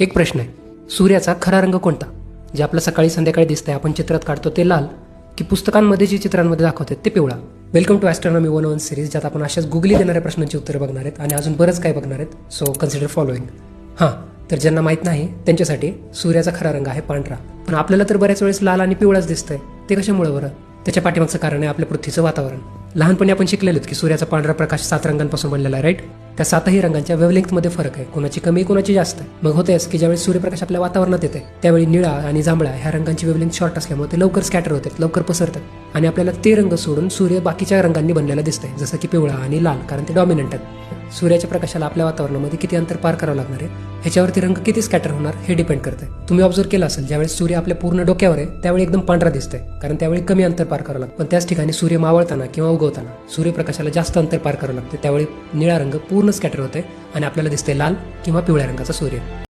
एक प्रश्न आहे. सूर्याचा खरा रंग कोणता? जे आपलं सकाळी संध्याकाळी दिसतंय आपण चित्रात काढतो ते लाल. की पुस्तकांमध्ये जे चित्रांमध्ये दाखवतात ते पिवळा. Welcome to astronomy one one series ज्यात आपण अशाच गुगली देणाऱ्या प्रश्नांची उत्तरं बघणार आहेत आणि अजून बरंच काय बघणार आहेत. सो कन्सिडर फॉलोईंग हां तर ज्यांना माहीत नाही त्यांच्यासाठी सूर्याचा खरा रंग आहे पांढरा. पण आपल्याला तर बऱ्याच वेळेस लाल आणि पिवळाच दिसतंय. ते कशामुळे बरं? त्याच्या पाठीमागचं कारण आहे आपल्या पृथ्वीचं वातावरण. लहानपणी आपण शिकलेलो की सूर्याचा पांढरा प्रकाश सात रंगांपासून बनलेला आहे राईट त्या सातही रंगांच्या वेवलेंथमध्ये फरक आहे. कोणाची कमी कोणाची जास्त. आहे मग होते की ज्यावेळी सूर्यप्रकाश आपल्या वातावरणात येते त्यावेळी निळा आणि जांभळा ह्या रंगांची वेवलेंथ शॉर्ट असल्यामुळे ते लवकर स्कॅटर होतात लवकर पसरतात. आणि आपल्याला ते रंग सोडून सूर्य बाकीच्या रंगांनी बनलेला दिसतंय जसं की पिवळा आणि लाल कारण ते डॉमिनंट आहेत. सूर्याच्या प्रकाशाला आपल्या वातावरणामध्ये किती अंतर पार करावं लागणार आहे ह्याच्यावरती रंग किती स्कॅटर होणार हे डिपेंड करते तुम्ही ऑब्झर्व केलं असेल ज्यावेळेस सूर्य आपल्या पूर्ण डोक्यावर आहे त्यावेळी एकदम पांढरा दिसतंय कारण त्यावेळी कमी अंतर पार करावं लागतं. पण त्याच ठिकाणी सूर्य मावळताना किंवा उगवताना सूर्यप्रकाशाला जास्त अंतर पार करावं लागते. त्यावेळी निळा रंग पूर्ण स्कॅटर होते आणि आपल्याला दिसते लाल किंवा पिवळ्या रंगाचा सूर्य.